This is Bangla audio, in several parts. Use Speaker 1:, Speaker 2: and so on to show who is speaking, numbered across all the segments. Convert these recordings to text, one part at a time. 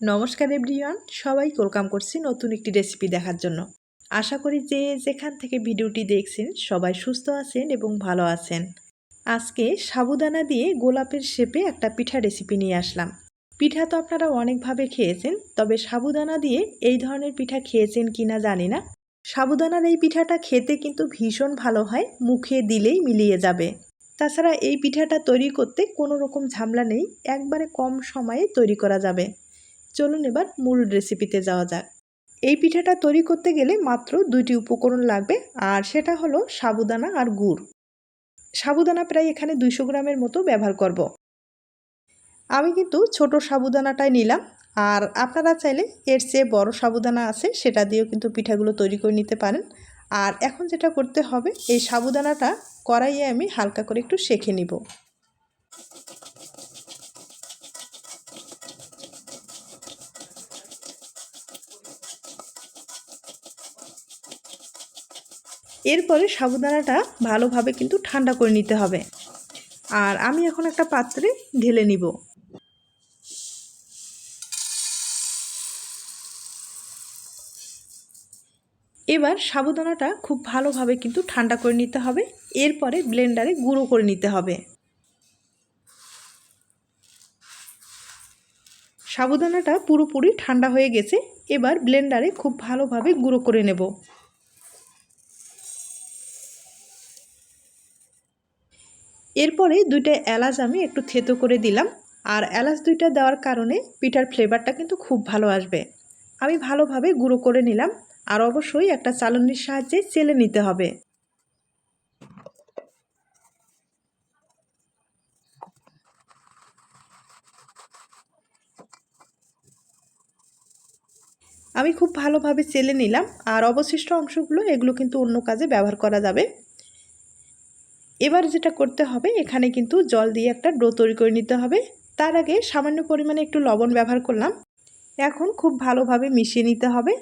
Speaker 1: নমস্কার এভরিওয়ান সবাই ওয়েলকাম করছি নতুন একটি রেসিপি দেখার জন্য। আশা করি যে যেখান থেকে ভিডিওটি দেখছেন সবাই সুস্থ আছেন এবং ভালো আছেন। আজকে সাবুদানা দিয়ে গোলাপের শেপে একটা পিঠা রেসিপি নিয়ে আসলাম। পিঠা তো আপনারা অনেকভাবে খেয়েছেন, তবে সাবুদানা দিয়ে এই ধরনের পিঠা খেয়েছেন কিনা জানি না। সাবুদানার এই পিঠাটা খেতে কিন্তু ভীষণ ভালো হয়, মুখে দিলেই মিলিয়ে যাবে। তাছাড়া এই পিঠাটা তৈরি করতে কোনো রকম ঝামেলা নেই, একবারে কম সময়ে তৈরি করা যাবে। চলুন এবার মূল রেসিপিতে যাওয়া যাক। এই পিঠাটা তৈরি করতে গেলে মাত্র দুইটি উপকরণ লাগবে, আর সেটা হলো সাবুদানা আর গুড়। সাবুদানা প্রায় এখানে দুইশো গ্রামের মতো ব্যবহার করব। আমি কিন্তু ছোট সাবুদানাটাই নিলাম, আর আপনারা চাইলে এর চেয়ে বড় সাবুদানা আছে সেটা দিয়েও কিন্তু পিঠাগুলো তৈরি করে নিতে পারেন। আর এখন যেটা করতে হবে, এই সাবুদানাটা কড়াইয়ে আমি হালকা করে একটু শেখে নিব। এরপরে সাবুদানাটা ভালোভাবে কিন্তু ঠান্ডা করে নিতে হবে। আর আমি এখন একটা পাত্রে ঢেলে নিব। এবার সাবুদানাটা খুব ভালোভাবে কিন্তু ঠান্ডা করে নিতে হবে। এরপরে ব্লেন্ডারে গুঁড়ো করে নিতে হবে। সাবুদানাটা পুরোপুরি ঠান্ডা হয়ে গেছে। এবার ব্লেন্ডারে খুব ভালোভাবে গুঁড়ো করে নেব। এরপরে দুইটা এলাচ আমি একটু থেতো করে দিলাম। আর এলাচ দুইটা দেওয়ার কারণে পিঠার ফ্লেভারটা কিন্তু খুব ভালো আসবে। আমি ভালোভাবে গুঁড়ো করে নিলাম। আর অবশ্যই একটা চালনির সাহায্যে চেলে নিতে হবে। আমি খুব ভালোভাবে চেলে নিলাম। আর অবশিষ্ট অংশগুলো এগুলো কিন্তু অন্য কাজে ব্যবহার করা যাবে। এবার যেটা করতে হবে, এখানে কিন্তু জল দিয়ে একটা ডো তৈরি করে নিতে হবে। তার আগে সামান্য পরিমাণে একটু লবণ ব্যবহার করলাম। এখন খুব ভালোভাবে মিশিয়ে নিতে হবে।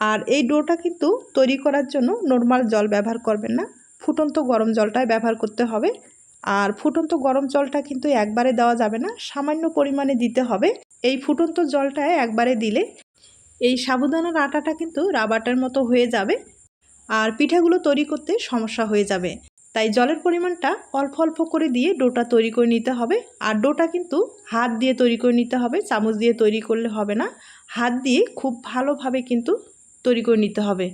Speaker 1: আর এই ডোটা কিন্তু তৈরি করার জন্য নর্মাল জল ব্যবহার করবেন না। ফুটন্ত গরম জলটাই ব্যবহার করতে হবে। আর ফুটন্ত গরম জলটা কিন্তু একবারে দেওয়া যাবে না, সামান্য পরিমাণে দিতে হবে। এই ফুটন্ত জলটায় একবারে দিলে এই সাবুদানার আটাটা কিন্তু রাবারের মতো হয়ে যাবে। আর পিঠাগুলো তৈরি করতে সমস্যা হয়ে যাবে। তাই জলের পরিমাণটা অল্প অল্প করে দিয়ে ডোটা তৈরি করে নিতে হবে। আর ডোটা কিন্তু হাত দিয়ে তৈরি করে নিতে হবে, চামচ দিয়ে তৈরি করলে হবে না। হাত দিয়ে খুব ভালোভাবে কিন্তু তৈরি করে নিতে হবে।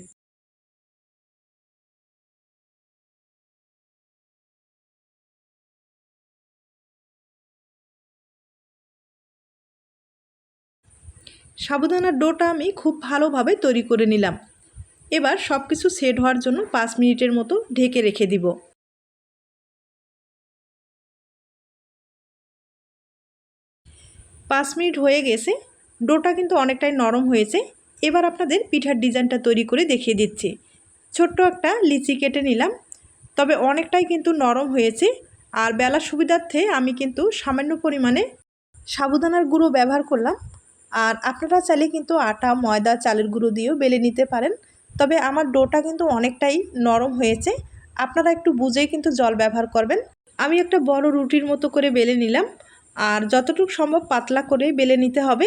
Speaker 1: সাবুদানার ডোটা আমি খুব ভালোভাবে তৈরি করে নিলাম। এবার সব কিছু সেট হওয়ার জন্য পাঁচ মিনিটের মতো ঢেকে রেখে দিব। পাঁচ মিনিট হয়ে গেছে, ডোটা কিন্তু অনেকটাই নরম হয়েছে। এবার আপনাদের পিঠার ডিজাইনটা তৈরি করে দেখিয়ে দিচ্ছি। ছোট্ট একটা লিচি কেটে নিলাম, তবে অনেকটাই কিন্তু নরম হয়েছে। আর বেলার সুবিধার্থে আমি কিন্তু সামান্য পরিমাণে সাবুদানার গুঁড়ো ব্যবহার করলাম। আর আপনারা চাইলে কিন্তু আটা, ময়দা, চালের গুঁড়ো দিয়েও বেলে নিতে পারেন। তবে আমার ডোটা কিন্তু অনেকটাই নরম হয়েছে। আপনারা একটু বুঝেই কিন্তু জল ব্যবহার করবেন। আমি একটা বড় রুটির মতো করে বেলে নিলাম। আর যতটুকু সম্ভব পাতলা করে বেলে নিতে হবে।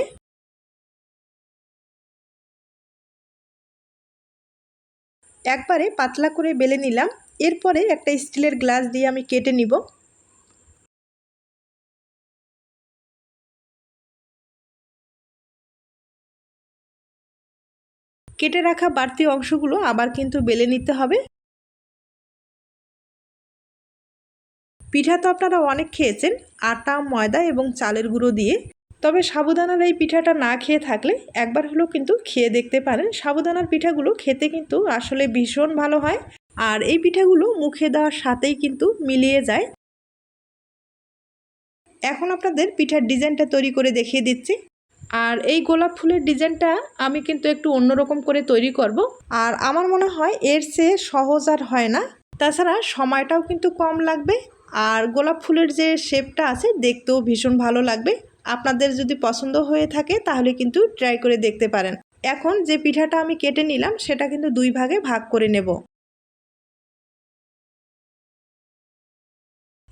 Speaker 1: একবারে পাতলা করে বেলে নিলাম। এরপরে একটা স্টিলের গ্লাস দিয়ে আমি কেটে নিব। কেটে রাখা বাড়তি অংশগুলো আবার কিন্তু বেলে নিতে হবে। পিঠা তো আপনারা অনেক খেয়েছেন, আটা, ময়দা এবং চালের গুঁড়ো দিয়ে। তবে সাবুদানার এই পিঠাটা না খেয়ে থাকলে একবার হলেও কিন্তু খেয়ে দেখতে পারেন। সাবুদানার পিঠাগুলো খেতে কিন্তু আসলে ভীষণ ভালো হয় আর এই পিঠাগুলো মুখে দেওয়ার সাথেই কিন্তু মিলিয়ে যায়। এখন আপনাদের পিঠার ডিজাইনটা তৈরি করে দেখিয়ে দিচ্ছি। আর এই গোলাপ ফুলের ডিজাইনটা আমি কিন্তু একটু অন্যরকম করে তৈরি করব। আর আমার মনে হয় এর চেয়ে সহজ আর হয় না। তাছাড়া সময়টাও কিন্তু কম লাগবে। আর গোলাপ ফুলের যে শেপটা আছে দেখতেও ভীষণ ভালো লাগবে। আপনাদের যদি পছন্দ হয়ে থাকে তাহলে কিন্তু ট্রাই করে দেখতে পারেন। এখন যে পিঠাটা আমি কেটে নিলাম সেটা কিন্তু দুই ভাগে ভাগ করে নেব।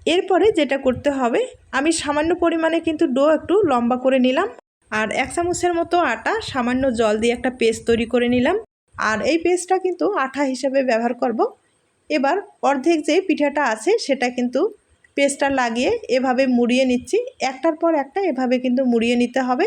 Speaker 1: এরপরে যেটা করতে হবে, আমি সামান্য পরিমাণে কিন্তু ডো একটু লম্বা করে নিলাম। আর এক চামচের মতো আটা, সামান্য জল দিয়ে একটা পেস্ট তৈরি করে নিলাম। আর এই পেস্টটা কিন্তু আঠা হিসেবে ব্যবহার করব। এবার অর্ধেক যে পিঠাটা আছে, সেটা কিন্তু পেস্টটা লাগিয়ে এভাবে মুড়িয়ে নিচ্ছি। একটার পর একটা এভাবে কিন্তু মুড়িয়ে নিতে হবে।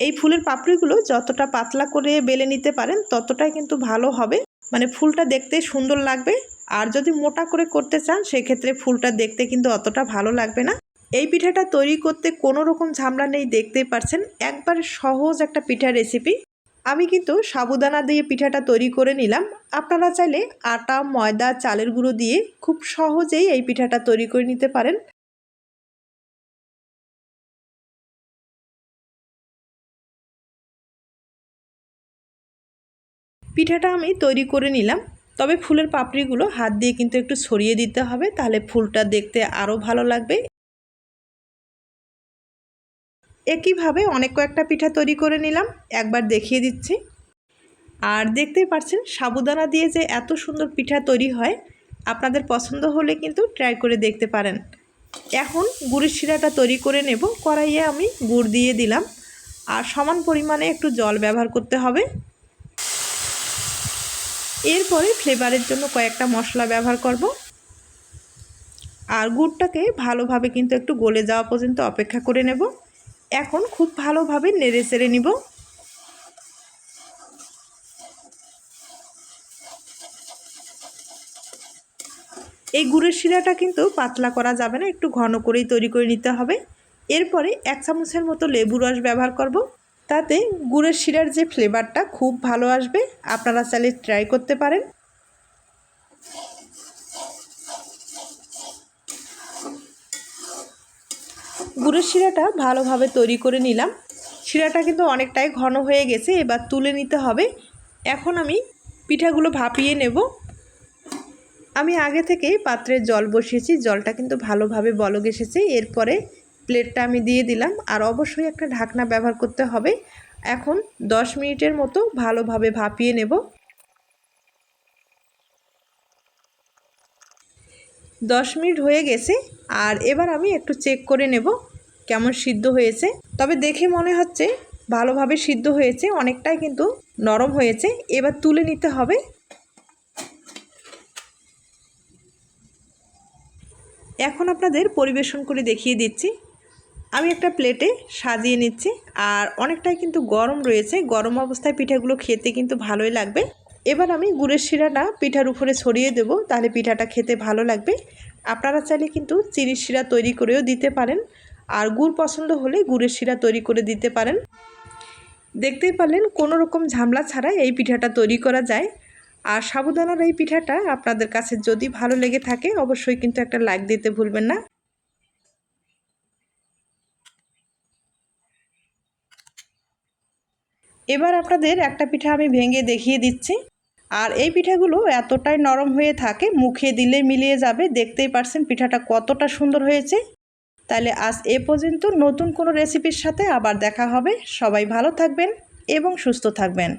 Speaker 1: এই ফুলের পাপড়িগুলো যতটা পাতলা করে বেলে নিতে পারেন, ততটাই কিন্তু ভালো হবে। মানে ফুলটা দেখতে সুন্দর লাগবে। আর যদি মোটা করে করতে চান, সেক্ষেত্রে ফুলটা দেখতে কিন্তু অতটা ভালো লাগবে না। এই পিঠাটা তৈরি করতে কোনো রকম ঝামেলা নেই, দেখতেই পারছেন। একবার সহজ একটা পিঠা রেসিপি আমি কিন্তু সাবুদানা দিয়ে পিঠাটা তৈরি করে নিলাম। আপনারা চাইলে আটা, ময়দা, চালের গুঁড়ো দিয়ে খুব সহজেই এই পিঠাটা তৈরি করে নিতে পারেন। পিঠাটা আমি তৈরি করে নিলাম। তবে ফুলের পাপড়িগুলো হাত দিয়ে কিন্তু একটু ছড়িয়ে দিতে হবে, তাহলে ফুলটা দেখতে আরও ভালো লাগবে। একইভাবে অনেক কয়েকটা পিঠা তৈরি করে নিলাম, একবার দেখিয়ে দিচ্ছি। আর দেখতেই পাচ্ছেন সাবুদানা দিয়ে যে এত সুন্দর পিঠা তৈরি হয়, আপনাদের পছন্দ হলে কিন্তু ট্রাই করে দেখতে পারেন। এখন গুড়ের শিরাটা তৈরি করে নেব, কড়াইয়ে আমি গুড় দিয়ে দিলাম। আর সমান পরিমাণে একটু জল ব্যবহার করতে হবে। এরপরে ফ্লেভারের জন্য কয়েকটা মশলা ব্যবহার করব। আর গুড়টাকে ভালোভাবে কিন্তু একটু গলে যাওয়া পর্যন্ত অপেক্ষা করে নেব। এখন খুব ভালোভাবে নেড়ে চেড়ে নিব। এই গুড়ের শিরাটা কিন্তু পাতলা করা যাবে না, একটু ঘন করেই তৈরি করে নিতে হবে। এরপরে এক চামচের মতো লেবু রস ব্যবহার করব। তাতে গুড়ের শিরার যে ফ্লেভারটা খুব ভালো আসবে, আপনারা চাইলে ট্রাই করতে পারেন। গুড়ের শিরাটা ভালোভাবে তৈরি করে নিলাম। শিরাটা কিন্তু অনেকটাই ঘন হয়ে গেছে, এবার তুলে নিতে হবে। এখন আমি পিঠাগুলো ভাপিয়ে নেব। আমি আগে থেকেই পাত্রে জল বসিয়েছি, জলটা কিন্তু ভালোভাবে বলগ এসেছে। এরপরে প্লেটটা আমি দিয়ে দিলাম, আর অবশ্যই একটা ঢাকনা ব্যবহার করতে হবে। এখন 10 মিনিটের মতো ভালোভাবে ভাপিয়ে নেব। দশ মিনিট হয়ে গেছে আর এবার আমি একটু চেক করে নেব কেমন সিদ্ধ হয়েছে। তবে দেখে মনে হচ্ছে ভালোভাবে সিদ্ধ হয়েছে, অনেকটাই কিন্তু নরম হয়েছে। এবার তুলে নিতে হবে। এখন আপনাদের পরিবেশন করে দেখিয়ে দিচ্ছি। আমি একটা প্লেটে সাজিয়ে নিচ্ছি আর অনেকটাই কিন্তু গরম রয়েছে। গরম অবস্থায় পিঠাগুলো খেতে কিন্তু ভালোই লাগবে। এবার আমি গুড়ের শিরাটা পিঠার উপরে ছড়িয়ে দেব, তাহলে পিঠাটা খেতে ভালো লাগবে। আপনারা চাইলে কিন্তু চিনির শিরা তৈরি করেও দিতে পারেন, আর গুড় পছন্দ হলে গুড়ের শিরা তৈরি করে দিতে পারেন। দেখতেই পারলেন, কোনো রকম ঝামলা ছাড়া এই পিঠাটা তৈরি করা যায়। আর সাবুদানার এই পিঠাটা আপনাদের কাছে যদি ভালো লেগে থাকে, অবশ্যই কিন্তু একটা লাইক দিতে ভুলবেন না। এবার আপনাদের একটা পিঠা আমি ভেঙে দেখিয়ে দিচ্ছি। আর এই পিঠাগুলো এতটাই নরম হয়ে থাকে, মুখে দিলে মিলিয়ে যাবে। দেখতেই পারছেন পিঠাটা কতটা সুন্দর হয়েছে। তাহলে আজ এ পর্যন্ত নতুন কোনো রেসিপির সাথে আবার দেখা হবে। সবাই ভালো থাকবেন এবং সুস্থ থাকবেন।